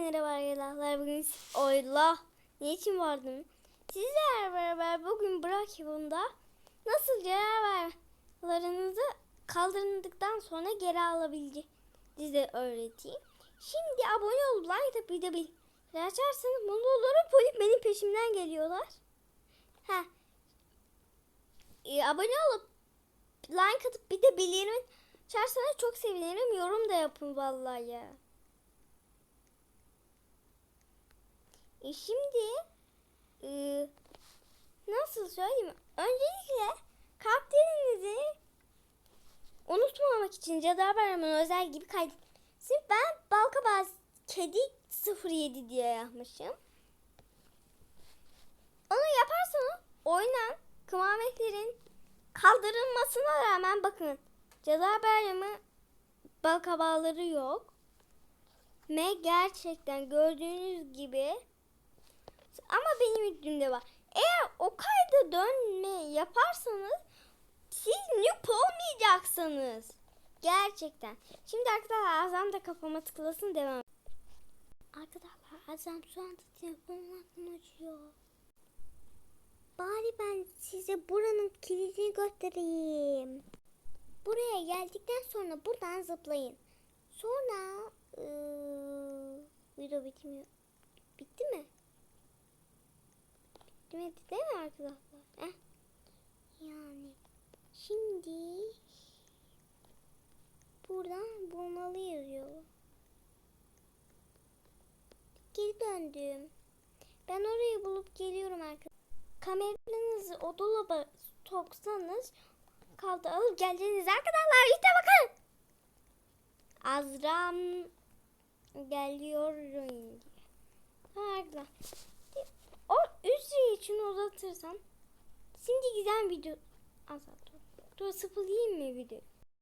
merhaba arkadaşlar. Bugün oyla. Niçin vardım? Sizlerle beraber bugün Bırak yolunda nasıl cevaplarınızı kaldırıldıktan sonra geri alabileceğinizi öğreteyim. Şimdi abone olup like atıp bir de bir açarsanız mutlu olurum. Polis benim peşimden geliyorlar. Ha. Ee, abone olup like atıp bir de bildirim açarsanız çok sevinirim. Yorum da yapın vallahi ya. E şimdi e, nasıl söyleyeyim? Öncelikle karakterinizi unutmamak için Cadı Bayramı'nın özel gibi kaydetsin. Ben Balkabaz Kedi 07 diye yapmışım. Onu yaparsanız oynan kıvametlerin kaldırılmasına rağmen bakın Cadı Bayramı balkabağları yok. Ve gerçekten gördüğünüz gibi ama benim üstümde var. Eğer o kayda dönme yaparsanız siz noob olmayacaksınız. Gerçekten. Şimdi arkadaşlar Azam da kafama tıklasın devam. Arkadaşlar Azam şu anda telefonun aklını. Bari ben size buranın kilidini göstereyim. Buraya geldikten sonra buradan zıplayın. Sonra ıı, video bitmiyor. Bitti mi? Bitmedi değil mi arkadaşlar? Heh. Yani şimdi buradan bulmalı yazıyor. Geri döndüm. Ben orayı bulup geliyorum arkadaşlar. Kameranızı o dolaba soksanız kaldı alıp geleceğiniz arkadaşlar işte bakın. Azram geliyor. Arkadaşlar uzatırsam şimdi güzel video azat dur. Dur sıfırlayayım mı video?